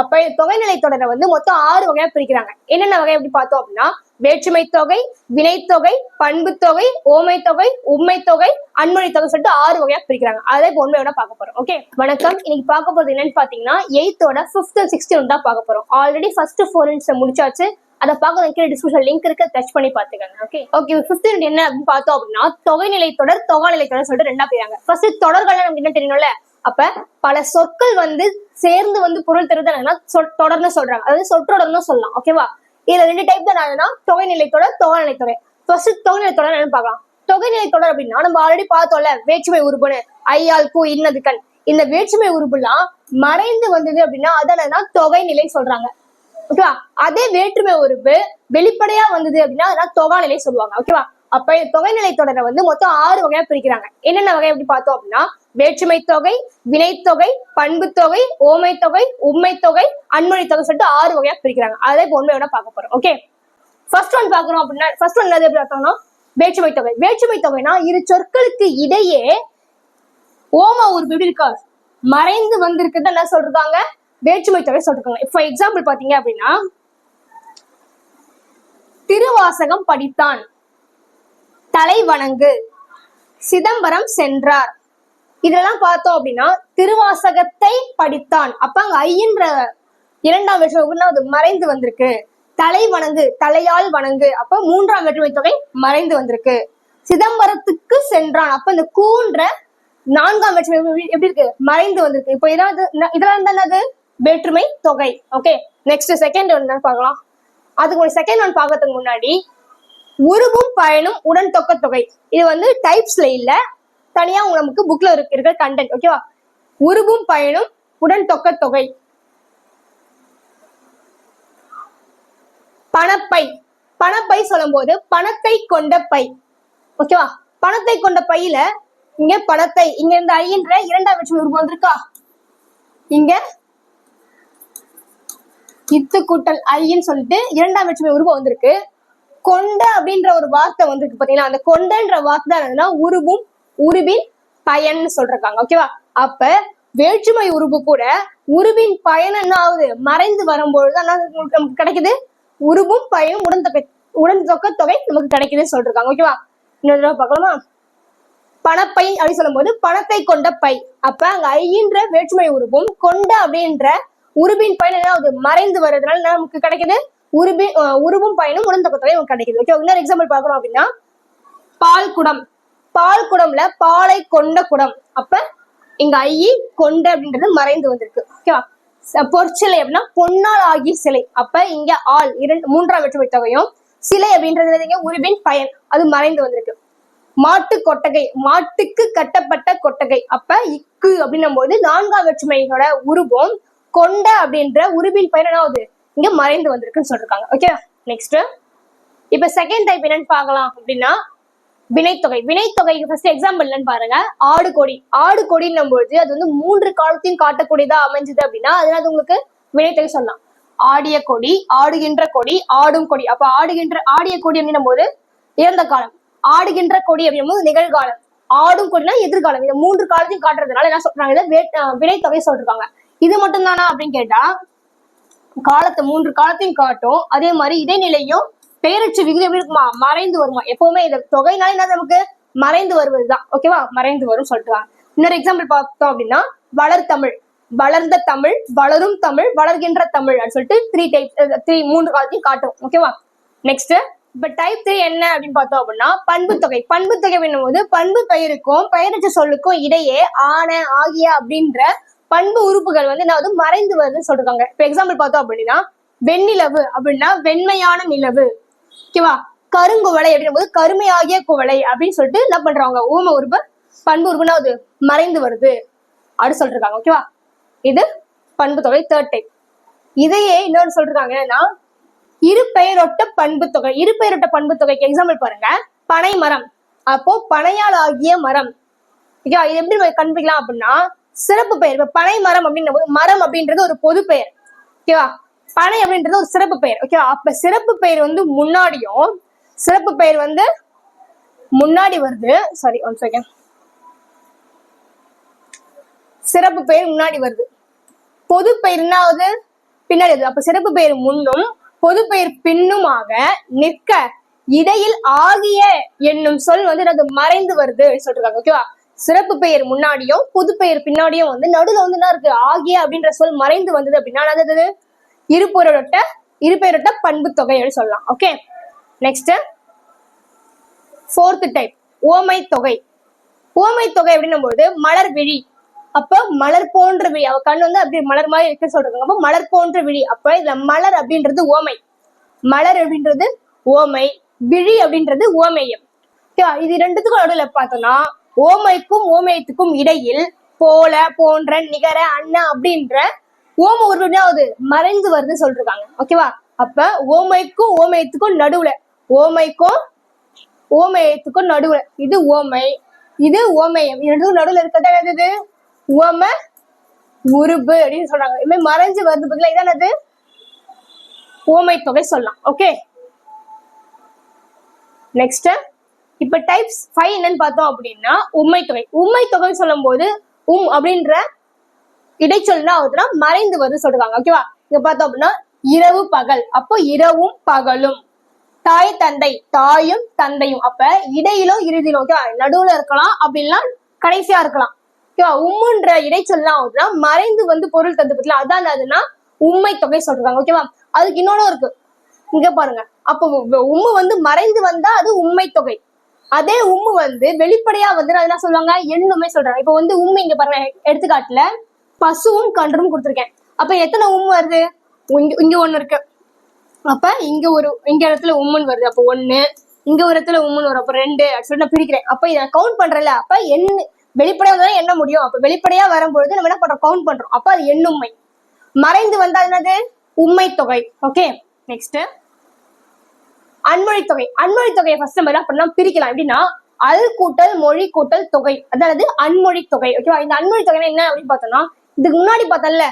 அப்ப தொகைநிலை தொடரை வந்து மொத்தம் ஆறு வகையா பிரிக்கிறாங்க. என்னென்ன வகை எப்படி பார்த்தோம் அப்படின்னா வேற்றுமை தொகை வினைத்தொகை பண்பு தொகை ஓமை தொகை உண்மை தொகை அன்மொழி தொகை சொல்லிட்டு ஆறு வகையா பிரிக்கிறாங்க. அதே இப்போ உண்மையோட பார்க்க போறோம். ஓகே வணக்கம். இன்னைக்கு பார்க்க போறது என்னன்னு பாத்தீங்கன்னா எயித்தோட பிப்த் சிக்ஸ்டீன் தான் பார்க்க போறோம். ஆல்ரெடி ஃபர்ஸ்ட் ஃபோர் இன்ட்ஸ் முடிச்சாச்சு. அதை பார்க்க கீழே டிஸ்கிரிப்ஷன் லிங்க் இருக்கு. டச் பண்ணி பாத்துக்கோங்க ஓகே ஓகே ஃபிஃப்த் என்ன அப்படின்னு பார்த்தோம் அப்படின்னா தொகைநிலை தொடர் தொகாநிலை தொடர் சொல்லிட்டு ரெண்டா போயிருக்காங்க ஃபர்ஸ்ட் தொடர்கள் நமக்கு என்ன தெரியணும்ல அப்ப பல சொற்கள் வந்து சேர்ந்து வந்து பொருள் தருதுன்னா தொடர்னு சொல்றாங்க. அதாவது சொற்றொடர்னு சொல்லலாம். ஓகேவா இதுல ரெண்டு டைப் தான் என்னன்னா தொகைநிலை தொடர் தொகைநிலை தொடர். ஃபர்ஸ்ட் தொகைநிலை தொடர் என்ன பார்க்கலாம். தொகைநிலை தொடர் அப்படின்னா நம்ம ஆல்ரெடி பார்த்தோம்ல வேற்றுமை உறுப்புன்னு. ஐயால் கூ இன்னது கண். இந்த வேற்றுமை உறுப்புலாம் மறைந்து வந்தது அப்படின்னா அதெல்லாம் தொகைநிலை சொல்றாங்க. ஓகேவா அதே வேற்றுமை உறுப்பு வெளிப்படையா வந்தது அப்படின்னா அதெல்லாம் தொகாநிலை சொல்லுவாங்க. ஓகேவா அப்ப தொகைநிலை தொடரை வந்து மொத்தம் ஆறு வகையா பிரிக்கிறாங்க. என்னென்ன வகை எப்படி பார்த்தோம் அப்படின்னா வேற்றுமை தொகை வினைத்தொகை பண்பு தொகை ஓமை தொகை உண்மை தொகை அன்மொழி தொகை சொல்லிட்டு ஆறு வகையா பிரிக்கிறாங்க. அதை இப்போ உண்மையோட பார்க்க போறோம். ஓகே ஃபர்ஸ்ட் ஒன் பாக்குறோம் அப்படின்னா ஃபர்ஸ்ட் ஒன் எப்படி பார்த்தோம்னா வேற்றுமை தொகை. வேற்றுமை தொகைனா இரு சொற்களுக்கு இடையே ஓம உறுப்பு எப்படி இருக்கா? மறைந்து வந்திருக்குது என்ன சொல்றாங்க? வேற்றுமை தொகை சொல்றாங்க. ஃபார் எக்ஸாம்பிள் பாத்தீங்க அப்படின்னா திருவாசகம் படித்தான். தலை வணங்கு சிதம்பரம் சென்றார். இதெல்லாம் பார்த்தோம் அப்படின்னா திருவாசகத்தை படித்தான். அப்ப அங்க ஐயன்ற இரண்டாம் வேற்றுமை அது மறைந்து வந்திருக்கு. தலை வணங்கு தலையால் வணங்கு. அப்ப மூன்றாம் வேற்றுமை தொகை மறைந்து வந்திருக்கு. சிதம்பரத்துக்கு சென்றான். அப்ப இந்த கூன்ற நான்காம் வேற்றுமை எப்படி- இருக்கு? மறைந்து வந்திருக்கு. இப்போ இதாவது இதெல்லாம் என்னது? வேற்றுமை தொகை. ஓகே நெக்ஸ்ட் செகண்ட் ஒன்று பார்க்கலாம். அதுக்கு ஒரு செகண்ட் ஒன் பார்க்கறதுக்கு முன்னாடி உருவும் பயனும் உடன் தொக்க தொகை. இது வந்து டைப்ஸ்ல இல்ல. தனியா உங்க நமக்கு புக்ல இருக்கிற கண்டென்ட் ஓகேவா உருவும் பயனும் உடன் தொக்க தொகை. பணப்பை. பணப்பை சொல்லும்போது பணத்தை கொண்ட பை. ஓகேவா பணத்தை கொண்ட பையில இங்க பணத்தை இங்க இருந்து ஐன்ற இரண்டாம் வெற்றி உருவம் வந்திருக்கா? இங்க இத்து கூட்டல் ஐன்னு சொல்லிட்டு இரண்டாம் வேற்றுமை உருவம் வந்திருக்கு. கொண்ட அப்படின்ற ஒரு வார்த்தை வந்திருக்கு பாத்தீங்கன்னா அந்த கொண்டன்ற வார்த்தை தான் என்னதுன்னா உருவும் உருவின் பயன் சொல்றாங்க ஓகேவா அப்ப வேற்றுமை உருவு கூட உருவின் பயன் என்ன ஆகுது? மறைந்து வரும்பொழுது என்ன நமக்கு கிடைக்குது? உருவும் பயனும் உடன் தொகை உடன் தொக்க தொகை நமக்கு கிடைக்குதுன்னு சொல்றாங்க ஓகேவா இன்னொரு தடவை பார்க்கலாமா? பணப்பை அப்படின்னு சொல்லும்போது பணத்தை கொண்ட பை. அப்ப அங்க ஐயின்ற வேற்றுமை உருவும் கொண்ட அப்படின்ற உருவின் பயன் என்ன ஆகுது? மறைந்து வர்றதுனால நமக்கு கிடைக்குது? உருபி உருவும் பயனும் உணர்ந்த கொத்தவை நமக்கு கிடைக்குது. ஓகே இன்னொரு எக்ஸாம்பிள் பார்க்கணும் அப்படின்னா பால் குடம். பால் குடம்ல பாலை கொண்ட குடம். அப்ப இங்க ஐயி கொண்ட அப்படின்றது மறைந்து வந்திருக்கு. ஓகேவா பொற்சிலை அப்படின்னா பொன்னால் ஆகிய சிலை. அப்ப இங்க ஆள் இரண்டு மூன்றாம் வெற்றுமை தொகையும் சிலை அப்படின்றது இங்க பயன் அது மறைந்து வந்திருக்கு. மாட்டு கொட்டகை மாட்டுக்கு கட்டப்பட்ட கொட்டகை. அப்ப இக்கு அப்படின்னும் போது நான்காம் வேற்றுமையோட உருவம் கொண்ட அப்படின்ற உருவின் பயன் என்ன ஆகுது இங்க மறைந்து வந்திருக்குன்னு சொல்லிருக்காங்க. ஓகே நெக்ஸ்ட் இப்ப செகண்ட் டைப் என்னன்னு பார்க்கலாம் அப்படின்னா வினைத்தொகை. வினைத்தொகைக்கு ஃபர்ஸ்ட் எக்ஸாம்பிள் என்னன்னு பாருங்க. ஆடு கொடி ஆடு கொடின்னும் பொழுது அது வந்து மூன்று காலத்தையும் காட்டக்கூடியதா அமைஞ்சது அப்படின்னா அதனால உங்களுக்கு வினைத்தொகை சொல்லலாம். ஆடிய கொடி ஆடுகின்ற கொடி ஆடும் கொடி. அப்ப ஆடுகின்ற ஆடிய கொடி அப்படின்னும் போது இறந்த காலம். ஆடுகின்ற கொடி அப்படின்னும் போது நிகழ்காலம். ஆடும் கொடினா எதிர்காலம். இந்த மூன்று காலத்தையும் காட்டுறதுனால என்ன சொல்றாங்க? வினைத்தொகை சொல்றாங்க இது மட்டும் தானா அப்படின்னு கேட்டா காலத்தை மூன்று காலத்தையும் காட்டும். அதே மாதிரி இடைநிலையும் பெயரச்சு விகிதம் எப்படி இருக்குமா? மறைந்து வருமா? எப்பவுமே இந்த தொகைனால என்ன நமக்கு? மறைந்து வருவதுதான். ஓகேவா மறைந்து வரும் சொல்லிட்டு இன்னொரு எக்ஸாம்பிள் பார்த்தோம் அப்படின்னா வளர் தமிழ். வளர்ந்த தமிழ் வளரும் தமிழ் வளர்கின்ற தமிழ் அப்படின்னு சொல்லிட்டு த்ரீ டைப் த்ரீ மூன்று காலத்தையும் காட்டும். ஓகேவா நெக்ஸ்ட் இப்ப டைப் த்ரீ என்ன அப்படின்னு பார்த்தோம் அப்படின்னா பண்பு தொகை பண்பு தொகை போது பண்பு பெயருக்கும் பெயரச்ச சொல்லுக்கும் இடையே ஆன ஆகிய அப்படின்ற பண்பு உறுப்புகள் வந்து என்ன வந்து மறைந்து வருதுன்னு சொல்றாங்க. இப்போ எக்ஸாம்பிள் பார்த்தோம் அப்படின்னா வெண்ணிலவு அப்படின்னா வெண்மையான நிலவு. ஓகேவா கருங்குவளை அப்படின்னும் போது கருமையாகிய குவளை அப்படின்னு சொல்லிட்டு என்ன பண்றாங்க? ஊம உறுப்பு பண்பு உறுப்புனா அது மறைந்து வருது. அப்படின்னு சொல்லிருக்காங்க. ஓகேவா இது பண்பு தொகை தேர்ட் டைப் இதையே இன்னொன்று சொல்றாங்க என்னன்னா இரு பெயரொட்ட பண்பு தொகை. இரு பெயரொட்ட பண்பு தொகைக்கு எக்ஸாம்பிள் பாருங்க. பனை மரம் அப்போ பனையால் ஆகிய மரம். ஓகேவா இது எப்படி கண்டுபிடிக்கலாம் அப்படின்னா சிறப்பு பெயர். இப்ப பனை மரம் அப்படின்னும் போது மரம் அப்படின்றது ஒரு பொது பெயர். ஓகேவா பனை அப்படின்றது ஒரு சிறப்பு பெயர். ஓகேவா அப்ப சிறப்பு பெயர் வந்து முன்னாடியும் சிறப்பு பெயர் வந்து முன்னாடி வருது. சாரி ஒன் செகண்ட் சிறப்பு பெயர் முன்னாடி வருது. பொது பெயர் என்ன ஆகுது பின்னாடி வருது. அப்ப சிறப்பு பெயர் முன்னும் பொது பெயர் பின்னுமாக நிற்க இடையில் ஆகிய என்னும் சொல் வந்து எனக்கு மறைந்து வருது அப்படின்னு சொல்றாங்க ஓகேவா சிறப்பு பெயர் முன்னாடியும் புது பெயர் பின்னாடியும் வந்து நடுவுல வந்து என்ன இருக்கு? ஆகிய அப்படின்ற சொல் மறைந்து வந்தது அப்படின்னா என்னது? இருப்பொருளொட்ட இருபெயரொட்ட பண்பு தொகை அப்படின்னு சொல்லலாம். ஓகே நெக்ஸ்ட் ஃபோர்த் டைப் ஓமை தொகை ஓமை தொகை அப்படின்னும் போது மலர் விழி. அப்ப மலர் போன்ற விழி. அவ கண் வந்து அப்படி மலர் மாதிரி இருக்க சொல்றாங்க. அப்ப மலர் போன்ற விழி. அப்ப இதுல மலர் அப்படின்றது ஓமை. மலர் அப்படின்றது ஓமை. விழி அப்படின்றது ஓமேயம். இது ரெண்டுத்துக்கும் நடுவில் பார்த்தோம்னா ஓமைக்கும் ஓமயத்துக்கும் இடையில் போல போன்ற நிகர அண்ணா அப்படின்ற ஓம உருவாவது மறைந்து வருது சொல்றாங்க ஓகேவா அப்ப ஓமைக்கும் ஓமயத்துக்கும் நடுவுல ஓமைக்கும் ஓமயத்துக்கும் நடுவுல. இது ஓமை இது ஓமயம். இது நடுவுல இருக்கிறது என்னது ஓம உருபு அப்படின்னு சொல்றாங்க. இது மாதிரி மறைஞ்சு வருது பதிலா இதானது ஓமை தொகை சொல்லலாம். ஓகே நெக்ஸ்ட் இப்ப டைப்ஸ் ஃபைவ் என்னன்னு பார்த்தோம் அப்படின்னா உண்மை தொகை உண்மை தொகைன்னு சொல்லும் போது உம் அப்படின்ற இடைச்சொல் தான் ஆகுதுன்னா மறைந்து வருது சொல்றாங்க. ஓகேவா இங்க பார்த்தோம் அப்படின்னா இரவு பகல். அப்போ இரவும் பகலும். தாய் தந்தை தாயும் தந்தையும். அப்ப இடையிலும் இறுதியிலும் ஓகேவா நடுவுல இருக்கலாம் அப்படின்னா கடைசியா இருக்கலாம். ஓகேவா உம்முன்ற இடைச்சொல்லாம் ஆகுதுன்னா மறைந்து வந்து பொருள் தந்து பத்தில. அதான் அதுன்னா உண்மை தொகை சொல்றாங்க ஓகேவா அதுக்கு இன்னொன்னு இருக்கு. இங்க பாருங்க. அப்போ உம்மு வந்து மறைந்து வந்தா அது உண்மை தொகை அதே உம்மு வந்து வெளிப்படையா வந்து என்ன சொல்லுவாங்க எண்ணுமே சொல்றேன் இப்போ வந்து உம்மு இங்க பாருங்க எடுத்துக்காட்டுல பசுவும் கன்றும் கொடுத்துருக்கேன். அப்ப எத்தனை உம்மு வருது? இங்க இங்க ஒண்ணு இருக்கு. அப்ப இங்க ஒரு இங்க இடத்துல உம்முன்னு வருது. அப்போ ஒண்ணு இங்க ஒரு இடத்துல உம்முன்னு வரும். அப்ப ரெண்டு அப்படின்னு சொல்லிட்டு நான் பிரிக்கிறேன். அப்ப இதை கவுண்ட் பண்றேன்ல அப்ப என்ன வெளிப்படையா வந்தா என்ன முடியும். அப்ப வெளிப்படையா வரும்பொழுது நம்ம என்ன பண்றோம்? கவுண்ட் பண்றோம். அப்ப அது எண்ணுமை மறைந்து வந்தா என்னது? உண்மை தொகை ஓகே நெக்ஸ்ட் அன்மொழி தொகை. அன்மொழி தொகையை ஃபர்ஸ்ட் நம்ம என்ன பண்ணலாம்? பிரிக்கலாம். எப்படின்னா அல் கூட்டல் மொழி கூட்டல் தொகை. அதாவது அன்மொழி தொகை. ஓகேவா இந்த அன்மொழி தொகை என்ன அப்படின்னு பார்த்தோம்னா இதுக்கு முன்னாடி பார்த்தோம்ல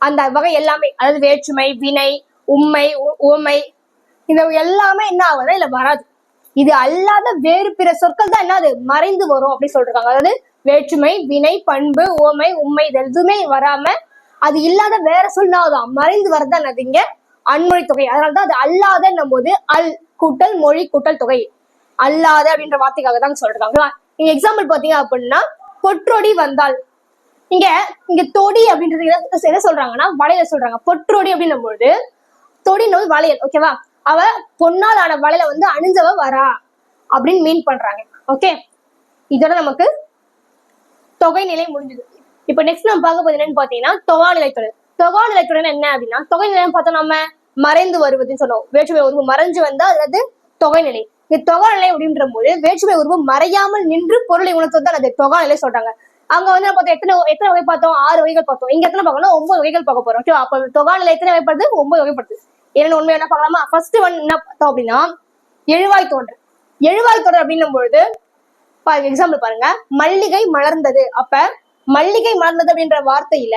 அந்த வகை எல்லாமே அதாவது வேற்றுமை வினை உண்மை ஓமை இந்த எல்லாமே என்ன ஆகுது இல்ல வராது. இது அல்லாத வேறு பிற சொற்கள் தான் என்னது மறைந்து வரும் அப்படின்னு சொல்றாங்க அதாவது வேற்றுமை வினை பண்பு ஓமை உண்மை இது எதுவுமே வராம அது இல்லாத வேற சொல்லாதான் மறைந்து வரதான் அது இங்க அன்மொழி தொகை. அதனாலதான் அது அல்லாத போது அல் கூட்டல் மொழி கூட்டல் தொகை. அல்லாத அப்படின்ற வார்த்தைக்காக தான் சொல்றாங்க நீங்க எக்ஸாம்பிள் பாத்தீங்க அப்படின்னா பொற்றொடி வந்தால். இங்க இங்க தொடி அப்படின்றது என்ன சொல்றாங்கன்னா வளையல சொல்றாங்க. பொற்றொடி அப்படின்னும் பொழுது தொடின்னு வளையல் ஓகேவா அவ பொன்னால் ஆன வளையல வந்து அணிஞ்சவ வரா அப்படின்னு மீன் பண்றாங்க. ஓகே இதோட நமக்கு தொகை நிலை முடிஞ்சது. இப்ப நெக்ஸ்ட் நம்ம பார்க்க போது என்னன்னு பாத்தீங்கன்னா தொகா நிலைத்தொடர் தொகா நிலைத்தொடர் என்ன அப்படின்னா தொகை நிலையம் பார்த்தோம் நம்ம. மறைந்து வருவதுன்னு சொன்னோம். வேற்றுமை உருவு மறைஞ்சு வந்தா அது தொகை நிலை இந்த தொகைநிலை அப்படின்ற போது வேற்றுமை உருவு மறையாமல் நின்று பொருளை உணர்த்தது தான் அது தொகைநிலை சொல்றாங்க. அங்க வந்து நம்ம பார்த்தோம் எத்தனை எத்தனை வகை பார்த்தோம்? ஆறு வகைகள் பார்த்தோம். இங்க எத்தனை பார்க்கணும்? ஒன்பது வகைகள் பார்க்க போறோம். ஓகே அப்ப தொகைநிலை எத்தனை வகைப்படுது? ஒன்பது வகைப்படுது. என்னென்ன உண்மை என்ன பார்க்கலாமா? ஃபர்ஸ்ட் ஒன் என்ன பார்த்தோம் அப்படின்னா எழுவாய் தோன்றல் எழுவாய் தொடர் அப்படின்னும் பொழுது எக்ஸாம்பிள் பாருங்க. மல்லிகை மலர்ந்தது. அப்ப மல்லிகை மலர்ந்தது அப்படின்ற வார்த்தையில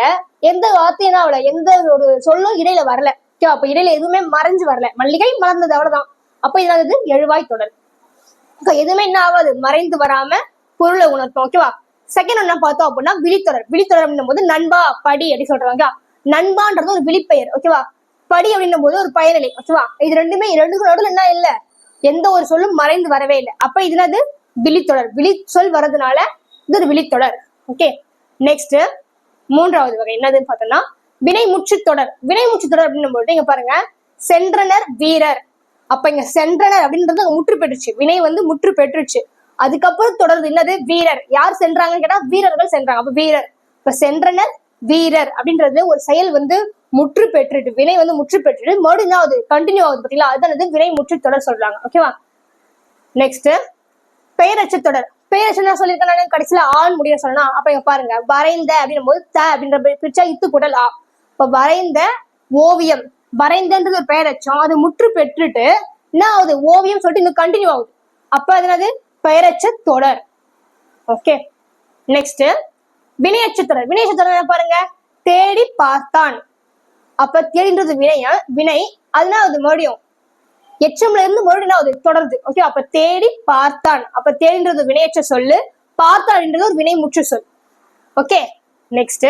எந்த வார்த்தையும் அவள எந்த ஒரு சொல்லும் இடையில வரல. ஓகே அப்ப இடையில எதுவுமே மறைஞ்சு வரல. மல்லிகை மலர்ந்தது அவ்வளவுதான். அப்ப இதாவது எழுவாய் தொடர். எதுவுமே என்ன ஆகாது. மறைந்து வராம பொருளை உணர்த்தும் ஓகேவா செகண்ட் என்ன பார்த்தோம் அப்படின்னா விழித்தொடர். விழித்தொடர் அப்படின்னும் போது நண்பா படி அப்படி சொல்றாங்க நண்பான்றது ஒரு விழிப்பெயர் ஓகேவா படி அப்படின்னும் போது ஒரு பயனிலை ஓகேவா இது ரெண்டுமே ரெண்டுக்கும் நடுவில் என்ன இல்ல. எந்த ஒரு சொல்லும் மறைந்து வரவே இல்லை. அப்ப இது என்னது? விழித்தொடர். விழி சொல் வர்றதுனால இது ஒரு விழித்தொடர் ஓகே நெக்ஸ்ட் மூன்றாவது வகை. என்னதுன்னு பார்த்தோம்னா வினைமுற்று தொடர். வினைமுற்று தொடர் அப்படின்னும் இங்க பாருங்க. சென்றனர் வீரர். அப்ப இங்க சென்றனர் அப்படின்றது அங்க முற்று பெற்றுச்சு. வினை வந்து முற்று பெற்றுச்சு. அதுக்கப்புறம் தொடர்ந்து என்னது? வீரர். யார் சென்றாங்கன்னு கேட்டா வீரர்கள் சென்றாங்க. அப்ப வீரர். இப்ப சென்றனர் வீரர் அப்படின்றது ஒரு செயல் வந்து முற்று பெற்றுட்டு வினை வந்து முற்று பெற்றுட்டு மறுபடியும் ஆகுது? கண்டினியூ ஆகுது பாத்தீங்களா? அதுதான் வந்து வினை முற்று தொடர் சொல்றாங்க. ஓகேவா நெக்ஸ்ட் பெயரச்ச தொடர். பெயரச்ச என்ன சொல்லியிருக்கேன் நான்? கடைசியில ஆண் முடிய சொன்னா அப்ப இங்க பாருங்க. வரைந்த அப்படின்னும் போது த அப்படின்ற பிரிச்சா இத்து குடல் ஆ. இப்ப வரைந்த ஓவியம் வரைந்தன்றது ஒரு பெயரச்சம் அது முற்று பெற்றுட்டு என்ன ஆகுது? ஓவியம் சொல்லிட்டு இன்னும் கண்டினியூ ஆகுது. அப்ப அது என்னது? பெயரச்ச தொடர். ஓகே நெக்ஸ்ட் வினையச்ச தொடர். வினையச்ச தொடர் என்ன பாருங்க? தேடி பார்த்தான். அப்ப தேடின்றது வினைய? வினை. அதனால அது மறுபடியும் எச்சம்ல இருந்து மறுபடியும் அது தொடருது. ஓகே அப்ப தேடி பார்த்தான். அப்ப தேடின்றது வினையச்ச சொல்லு பார்த்தான்ன்றது ஒரு வினை முற்று சொல். ஓகே நெக்ஸ்ட்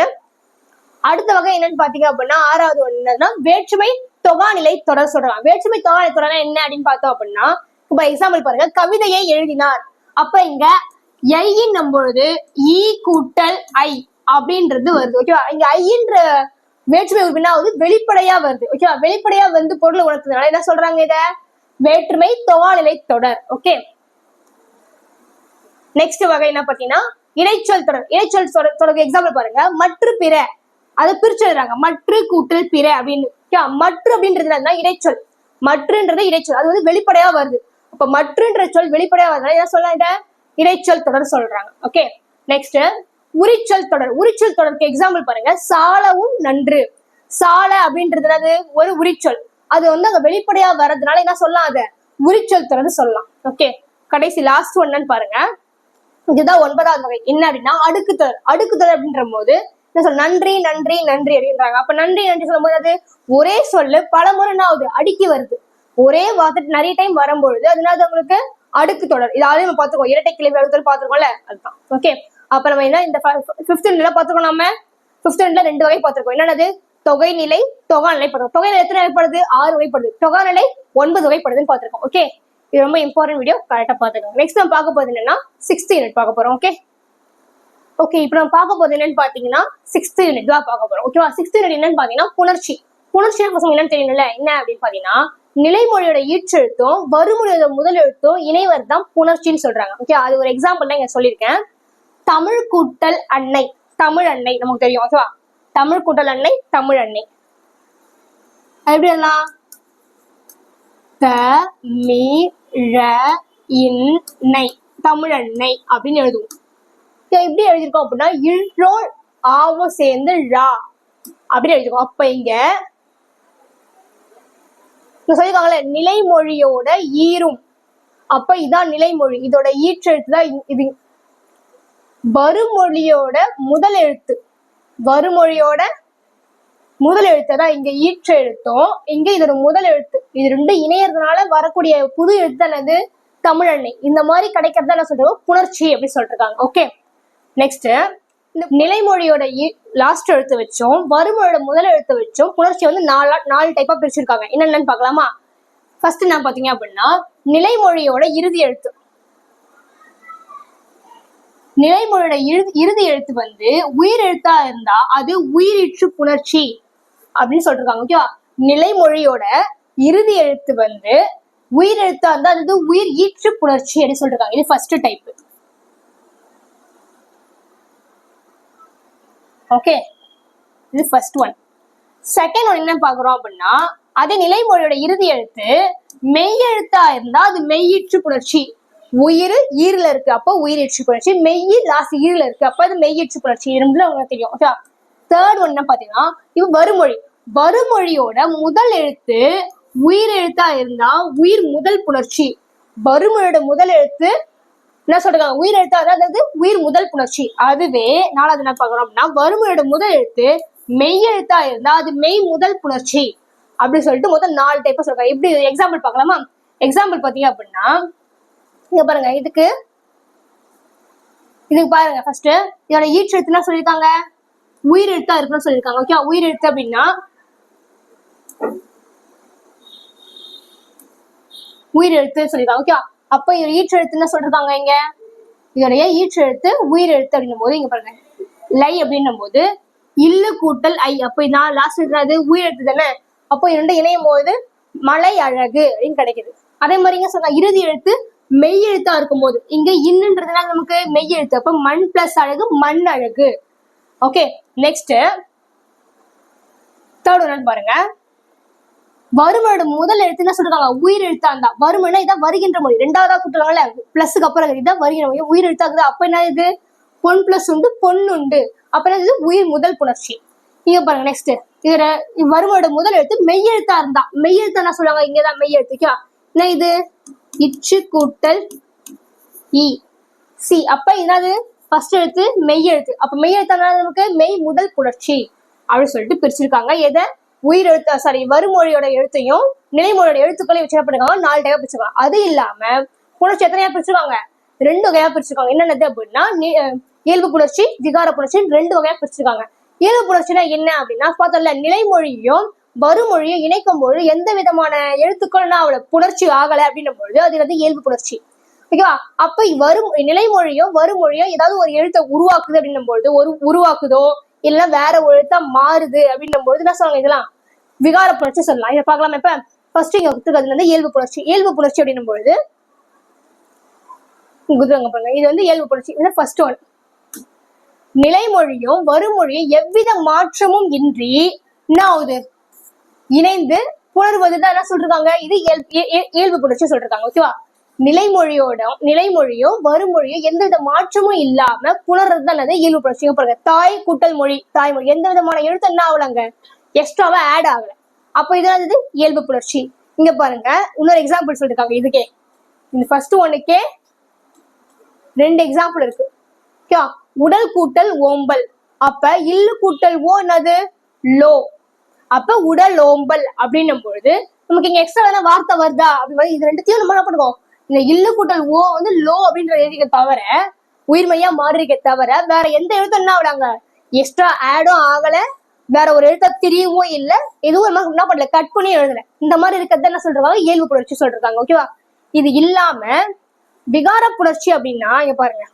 அடுத்த வகை என்னன்னு பாத்தீங்க அப்படின்னா ஆறாவது ஒண்ணு வேற்றுமை தொகாநிலை தொடர் சொல்றாங்க. வேற்றுமை தொகாநிலை தொடர் என்ன அப்படின்னு பார்த்தோம் அப்படின்னா இப்ப எக்ஸாம்பிள் பாருங்க கவிதையை எழுதினார். அப்ப இங்க ஐயின் நம்பொழுது இ e கூட்டல் ஐ அப்படின்றது வருது ஓகேவா இங்க ஐன்ற வேற்றுமை உறுப்பினா வந்து வெளிப்படையா வருது ஓகேவா வெளிப்படையா வந்து பொருள் உணர்த்துனால என்ன சொல்றாங்க இத? வேற்றுமை தொகாநிலை தொடர் ஓகே நெக்ஸ்ட் வகை என்ன பாத்தீங்கன்னா இடைச்சொல் தொடர். இடைச்சொல் தொடர் எக்ஸாம்பிள் பாருங்க. மற்ற பிற அதை பிரிச்சு எழுதுறாங்க. கூட்டல் பிற அப்படின்னு. மற்று மற்ற அப்படின்றது இடைச்சொல். மற்றுன்றது இடைச்சொல். அது வந்து வெளிப்படையா வருது. அப்ப மற்றுன்ற சொல் வெளிப்படையா வருதுனால என்ன சொல்லலாம் இத இடைச்சொல் தொடர் சொல்றாங்க. ஓகே? நெக்ஸ்ட் உரிச்சொல் தொடர். உரிச்சொல் தொடருக்கு எக்ஸாம்பிள் பாருங்க. சாலவும் நன்று. சால அப்படின்றது என்னது? ஒரு உரிச்சொல். அது வந்து அங்க வெளிப்படையா வர்றதுனால என்ன சொல்லலாம் அத? உரிச்சொல் தொடர்னு சொல்லலாம். ஓகே? கடைசி லாஸ்ட் ஒன்னு பாருங்க. இதுதான் ஒன்பதாவது வகை. என்ன அப்படின்னா அடுக்குத்தொடர். அடுக்குத்தொடர் அப்படின்ற போது என்ன சொல்ல நன்றி நன்றி நன்றி அப்படின்றாங்க. அப்ப நன்றி நன்றி சொல்லும்போது அது ஒரே சொல்லு பல முறை என்ன ஆகுது? அடுக்கி வருது. ஒரே வார்த்தை நிறைய டைம் வரும்பொழுது அதனால உங்களுக்கு? அடுக்கு தொடர். இதாவது நம்ம பார்த்துக்கோ இரட்டை கிளவி அடுத்தல் பார்த்துருக்கோம்ல? அதுதான். ஓகே அப்ப நம்ம என்ன இந்த ஃபிஃப்த் எல்லாம் பார்த்துக்கோ நம்ம ஃபிஃப்த் ரெண்டு வகை பார்த்துருக்கோம் என்னது தொகை நிலை தொகா நிலை பார்த்துருக்கோம் தொகை நிலை எத்தனை வகைப்படுது? ஆறு வகைப்படுது. தொகா நிலை ஒன்பது வகைப்படுதுன்னு பார்த்துருக்கோம். ஓகே இது ரொம்ப இம்பார்ட்டன்ட் வீடியோ கரெக்டாக பார்த்துக்கோங்க. நெக்ஸ்ட் நம்ம பார்க்க போகிறது என்னன்னா சிக்ஸ்த் யூனிட் பார்க்க போறோம். ஓகே ஓகே இப்போ நம்ம பார்க்க போகிறது என்னன்னு பாத்தீங்கன்னா சிக்ஸ்த் யூனிட் தான் பார்க்க போறோம். ஓகேவா சிக்ஸ்த் யூனிட் என்னன்னு பார்த்தீங்கன்னா புணர்ச்சி. புணர்ச்சியா பசங்க என்னன்னு தெரியணும்ல என்ன அப்படின்னு பாத்தீங்கன்னா நிலைமொழியோட ஈற்றெழுத்தும் வறுமொழியோட முதல் எழுத்தும் இணைவர் தான் புணர்ச்சின்னு சொல்றாங்க. ஓகே அது ஒரு எக்ஸாம்பிள் இங்க சொல்லியிருக்கேன். தமிழ் கூட்டல் அன்னை. தமிழ் அன்னை நமக்கு தெரியும். ஓகேவா தமிழ் கூட்டல் அன்னை தமிழ் அன்னை. எப்படி எல்லாம் த மீ இன் தமிழன்னை அப்படின்னு எழுதுவோம். எப்படி எழுதியிருக்கோம் அப்படின்னா இழ்ரோல் ஆவோ சேர்ந்து ழா அப்படின்னு எழுதிருக்கோம் அப்ப இங்க சொல்லியிருக்காங்களே நிலைமொழியோட ஈரும். அப்ப இதான் நிலைமொழி. இதோட ஈற்றெழுத்து தான் இது. வருமொழியோட முதல் எழுத்து. வருமொழியோட முதல் எழுத்து தான் இங்க ஈற்ற எழுத்தும் இங்க இதோட முதல் எழுத்து. இது ரெண்டும் இணையறதுனால வரக்கூடிய புது எழுத்து தமிழ் அன்னை இந்த மாதிரி கிடைக்கிறதா என்ன சொல்றோம்? புணர்ச்சி அப்படின்னு சொல்லிருக்காங்க. ஓகே நெக்ஸ்ட் இந்த நிலைமொழியோட லாஸ்ட் எழுத்து வச்சும் வருமொழியோட முதல் எழுத்து வச்சும் புணர்ச்சி வந்து நாலா நாலு டைப்பா பிரிச்சிருக்காங்க. என்னென்னு பார்க்கலாமா? ஃபர்ஸ்ட் நான் பாத்தீங்க அப்படின்னா நிலைமொழியோட இறுதி எழுத்து. நிலைமொழியோட இறுதி இறுதி எழுத்து வந்து உயிர் எழுத்தா இருந்தா அது உயிரிற்று புணர்ச்சி அப்படின்னு சொல்லிருக்காங்க ஓகேவா நிலைமொழியோட இறுதி எழுத்து வந்து உயிர் எழுத்தா இருந்தா அது உயிர் ஈற்று புணர்ச்சி அப்படின்னு சொல்லிருக்காங்க. இது ஃபர்ஸ்ட் டைப் ஓகே இது ஃபர்ஸ்ட் ஒன் செகண்ட் ஒன் என்ன பாக்குறோம் அப்படின்னா அதே நிலைமொழியோட இறுதி எழுத்து மெய் எழுத்தா இருந்தா அது மெய்யிற்று புணர்ச்சி. உயிர் ஈரில் இருக்கு அப்போ உயிரிற்று புணர்ச்சி. மெய் லாஸ்ட் ஈரில் இருக்கு அப்ப அது மெய்யிற்று புணர்ச்சி. இரும்புல உங்களுக்கு தெரியும் ஓகே தேர்ட் ஒன் என்ன பாத்தீங்கன்னா இது வருமொழி வருமொழியோட முதல் எழுத்து உயிர் எழுத்தா இருந்தா உயிர் முதல் புணர்ச்சி. வருமொழியோட முதல் எழுத்து என்ன சொல்றாங்க? உயிர் எழுத்து அதாவது உயிர் முதல் புணர்ச்சி. அதுவே நாலாவது என்ன பாக்குறோம் அப்படின்னா வறுமையோட முதல் எழுத்து மெய் எழுத்தா இருந்தா அது மெய் முதல் புணர்ச்சி அப்படின்னு சொல்லிட்டு முதல் நாலு டைப்பா சொல்றாங்க. எப்படி எக்ஸாம்பிள் பார்க்கலாமா? எக்ஸாம்பிள் பாத்தீங்க அப்படின்னா இங்க பாருங்க இதுக்கு இதுக்கு பாருங்க ஃபர்ஸ்ட் இதோட ஈற்று சொல்லியிருக்காங்க? உயிர் எழுத்தா இருக்குன்னு சொல்லியிருக்காங்க. ஓகே உயிர் எழுத்து அப்படின்னா உயிர் எழுத்து சொல்லியிருக்காங்க. ஓகே அப்ப இது ஈற்று எழுத்துன்னு சொல்றாங்க இங்க. இதோடைய ஈற்று எழுத்து உயிர் எழுத்து அப்படின்னும் போது இங்க பாருங்க. லை அப்படின்னும் போது இல்லு கூட்டல் ஐ. அப்ப நான் லாஸ்ட் எழுதுறது உயிர் எழுத்து தானே? அப்போ இரண்டு இணையும் போது மலை அழகு அப்படின்னு கிடைக்குது. அதே மாதிரி இங்க சொன்னா இறுதி எழுத்து மெய் எழுத்தா இருக்கும் போது இங்க இன்னுன்றதுனால நமக்கு மெய் எழுத்து அப்ப மண் பிளஸ் அழகு மண் அழகு. ஓகே நெக்ஸ்ட் தேர்ட் ஒன்னு பாருங்க. வருமனோட முதல் எழுத்து என்ன சொல்றாங்க? உயிர் எழுத்தா இருந்தா இதான் வருகின்ற மொழி. ரெண்டாவதா கூட்டுறாங்கல்ல பிளஸ்க்கு அப்புறம் இதான் வருகின்ற மொழி. உயிர் எழுத்தாக்குது அப்ப என்ன இது? பொன் பிளஸ் உண்டு பொன் உண்டு. அப்ப என்ன இது? உயிர் முதல் புணர்ச்சி. இங்க பாருங்க நெக்ஸ்ட் இதுல வருமனோட முதல் எழுத்து மெய் எழுத்தா இருந்தா. மெய் எழுத்து என்ன சொல்லுவாங்க இங்கதான் மெய் எழுத்துக்கா என்ன இது? இச்சு கூட்டல் இ சி. அப்ப என்னது? ஃபர்ஸ்ட் எழுத்து மெய் எழுத்து அப்ப மெய் எழுத்தானா நமக்கு? மெய் முதல் புணர்ச்சி. அப்படின்னு சொல்லிட்டு பிரிச்சிருக்காங்க. எதை? உயிர் எழுத்து சாரி வறுமொழியோட எழுத்தையும் நிலைமொழியோட எழுத்துக்களையும் வச்சு என்ன பண்ணுவாங்க நாலு டைப்பா பிரிச்சிருக்காங்க. அது இல்லாம புணர்ச்சி எத்தனையா பிரிச்சிருக்காங்க? ரெண்டு வகையா பிரிச்சிருக்காங்க. என்னென்னது அப்படின்னா இயல்பு புணர்ச்சி விகார புணர்ச்சி ரெண்டு வகையா பிரிச்சிருக்காங்க. இயல்பு புணர்ச்சினா என்ன அப்படின்னா பார்த்தோம்ல நிலைமொழியும் வறுமொழியும் இணைக்கும் பொழுது எந்த விதமான எழுத்துக்கள்னா அவளை புணர்ச்சி ஆகல அப்படின்னும் பொழுது அது வந்து இயல்பு புணர்ச்சி. ஓகேவா? அப்ப வரும் நிலைமொழியும் வருமொழியும் ஏதாவது ஒரு எழுத்தை உருவாக்குது அப்படின்னும் பொழுது ஒரு உருவாக்குதோ இல்ல வேற ஒரு எழுத்தா மாறுது அப்படின்னும் பொழுது என்ன சொல்லுவாங்க இதெல்லாம்? விகார புணர்ச்சி சொல்லலாம். இதை பார்க்கலாம் இப்ப? ஃபர்ஸ்ட் இங்க கொடுத்துருக்கிறதுல இருந்து இயல்பு புணர்ச்சி இயல்பு புணர்ச்சி அப்படின்னும் பொழுது குதிரங்க பாருங்க. இது வந்து இயல்பு புணர்ச்சி இது ஃபர்ஸ்ட் ஒன் நிலைமொழியும் வருமொழியும் எவ்வித மாற்றமும் இன்றி என்ன ஆகுது இணைந்து புணர்வதுதான் என்ன சொல்றாங்க இது இயல்- இயல்பு புணர்ச்சி சொல்றாங்க ஓகேவா? நிலைமொழியோட நிலைமொழியும் வருமொழியும் எந்த வித மாற்றமும் இல்லாம புணர்றது தான் அது இயல்பு புணர்ச்சி பாருங்க தாய் கூட்டல் மொழி தாய்மொழி எந்த விதமான எழுத்து என்ன ஆகலங்க? எக்ஸ்ட்ராவா ஆட் ஆகல. அப்போ இது இயல்பு புணர்ச்சி இங்க பாருங்க இன்னொரு எக்ஸாம்பிள் சொல்லிருக்காங்க. இதுக்கே இந்த ஃபர்ஸ்ட் ஒன்னுக்கே ரெண்டு எக்ஸாம்பிள் இருக்கு. ஓகேவா உடல் கூட்டல் ஓம்பல். அப்ப இல்லு கூட்டல் ஓ என்னது? லோ. அப்ப உடல் ஓம்பல் அப்படின்னும் பொழுது நமக்கு இங்க எக்ஸ்ட்ரா வேணா வார்த்தை வருதா? அப்படி இது ரெண்டுத்தையும் நம்ம என்ன பண்ணுவோம்? இந்த இல்லு கூட்டல் ஓ வந்து லோ அப்படின்ற எழுதிக்க தவிர உயிர்மையா மாறிருக்க தவிர வேற எந்த எழுத்தும் என்ன ஆகலாங்க? எக்ஸ்ட்ரா ஆடும் ஆகல. வேற ஒரு எழுத்த திரியவும் இல்ல. எதுவும் நம்ம என்ன பண்ணல? கட் பண்ணி எழுதல. இந்த மாதிரி இருக்கிறத என்ன சொல்றாங்க? இயல்பு புணர்ச்சி சொல்றாங்க. ஓகேவா இது இல்லாம விகார புணர்ச்சி அப்படின்னா இங்க பாருங்க.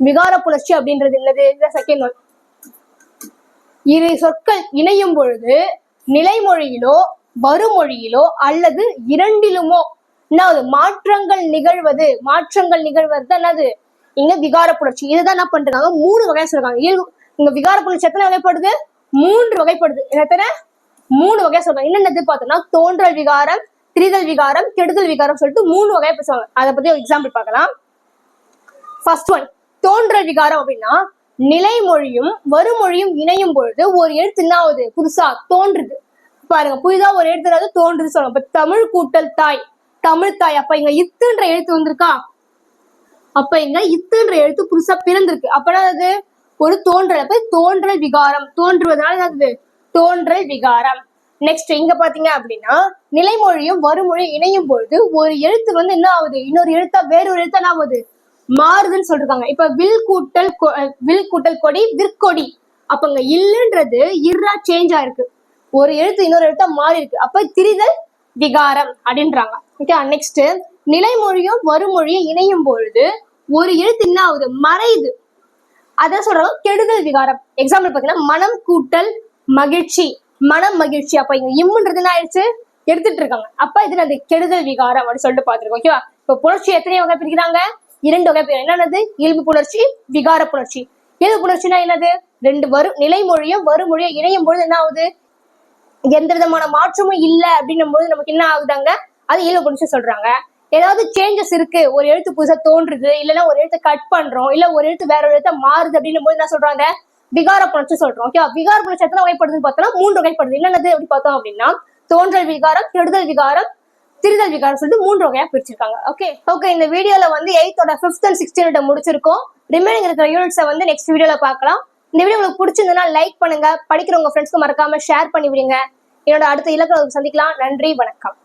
விகார புணர்ச்சி அப்படின்றது என்னது? இந்த செகண்ட் ஒன் இரு சொற்கள் இணையும் பொழுது நிலைமொழியிலோ வருமொழியிலோ அல்லது இரண்டிலுமோ. என்னது? மாற்றங்கள் நிகழ்வது. மாற்றங்கள் நிகழ்வது தான் என்னது? இங்க விகார புணர்ச்சி இதுதான் என்ன பண்றாங்க? மூணு வகையா சொல்றாங்க. இங்க விகார புணர்ச்சி எத்தனை வகைப்படுது? மூன்று வகைப்படுது. எத்தனை? மூணு வகை சொல்றாங்க. என்னென்னது பார்த்தோம்னா தோன்றல் விகாரம் திரிதல் விகாரம் கெடுதல் விகாரம் சொல்லிட்டு மூணு வகை பேசுவாங்க. அதை பத்தி ஒரு எக்ஸாம்பிள் பார்க்கலாம். ஃபர்ஸ்ட் ஒன் தோன்றல் விகாரம் அப்படின்னா நிலைமொழியும் வருமொழியும் இணையும் பொழுது ஒரு எழுத்து என்ன ஆகுது புதுசா தோன்றுது. பாருங்க புதிதா ஒரு எழுத்து தோன்று தோன்றுது சொல்லுவோம் இப்ப தமிழ் கூட்டல் தாய் தமிழ் தாய் அப்ப இங்க இத்துன்ற எழுத்து வந்திருக்கா? அப்ப இங்க இத்துன்ற எழுத்து புதுசா பிறந்திருக்கு. அப்பனா அது ஒரு தோன்றல். அப்ப தோன்றல் விகாரம். தோன்றுவதனால அது தோன்றல் விகாரம். நெக்ஸ்ட் இங்க பாத்தீங்க அப்படின்னா நிலைமொழியும் வறுமொழியும் இணையும் பொழுது ஒரு எழுத்து வந்து என்ன ஆகுது? இன்னொரு எழுத்தா வேற ஒரு எழுத்தா என்ன ஆகுது? மாறுதுன்னு சொல்றாங்க இப்ப வில் கூட்டல் கொ- வில் கூட்டல் கொடி விற்கொடி. அப்ப இங்க இல்லுன்றது இர்ரா சேஞ்ச் ஆயிருக்கு ஒரு எழுத்து இன்னொரு எழுத்தா மாறி இருக்கு. அப்ப திரிதல் விகாரம் அப்படின்றாங்க. ஓகே நெக்ஸ்ட் நிலைமொழியும் வறுமொழியும் இணையும் பொழுது ஒரு எழுத்து என்ன ஆகுது? மறையுது. அதான் சொல்றாங்க கெடுதல் விகாரம். எக்ஸாம்பிள் பாத்தீங்கன்னா மனம் கூட்டல் மகிழ்ச்சி. மனம் மகிழ்ச்சி. அப்ப இங்க இம்முன்றது என்ன ஆயிடுச்சு? எடுத்துட்டு இருக்காங்க. அப்ப இது அது கெடுதல் விகாரம் அப்படின்னு சொல்லிட்டு பாத்துருக்கோம் ஓகேவா இப்ப புணர்ச்சி எத்தனை வகை பிரிக்கிறாங்க? இரண்டு வகை பிரிக்கிறாங்க. என்னது இயல்பு புணர்ச்சி விகார புணர்ச்சி இயல்பு புணர்ச்சினா என்னது? ரெண்டு வரும் நிலைமொழியும் வறுமொழியும் இணையும் பொழுது என்ன ஆகுது? எந்த விதமான மாற்றமும் இல்ல அப்படின்னும் போது நமக்கு என்ன ஆகுதாங்க? அது ஈழ புணர்ச்சி சொல்றாங்க. ஏதாவது சேஞ்சஸ் இருக்கு ஒரு எழுத்து புதுசா தோன்றுது இல்லைன்னா ஒரு எழுத்து கட் பண்றோம் இல்ல ஒரு எழுத்து வேற ஒரு எழுத்த மாறுது அப்படின்னும் போது என்ன சொல்றாங்க? விகார புணர்ச்சி சொல்றோம் ஓகே விகார புணர்ச்சி எத்தனை வகைப்படுதுன்னு பார்த்தோம்னா மூன்று வகைப்படுது. என்னென்னது அப்படி பார்த்தோம் அப்படின்னா தோன்றல் விகாரம் கெடுதல் விகாரம் திருதல் விகாரம் சொல்லிட்டு மூன்று வகையா பிரிச்சிருக்காங்க ஓகே ஓகே இந்த வீடியோல வந்து எயித்தோட ஃபிஃப்த் அண்ட் சிக்ஸ்டீனோட முடிச்சிருக்கோம். ரிமைனிங் இருக்கிற யூனிட்ஸை வந்து நெக்ஸ்ட் வீடியோல பார்க்கலாம். இந்த வீடியோ உங்களுக்கு பிடிச்சிருந்ததுன்னா லைக் பண்ணுங்க. படிக்கிறவங்க ஃப்ரெண்ட்ஸ்க்கு மறக்காம ஷேர் பண்ணி விடுங்க என்னோட அடுத்த இலக்கணம் சந்திக்கலாம். நன்றி வணக்கம்.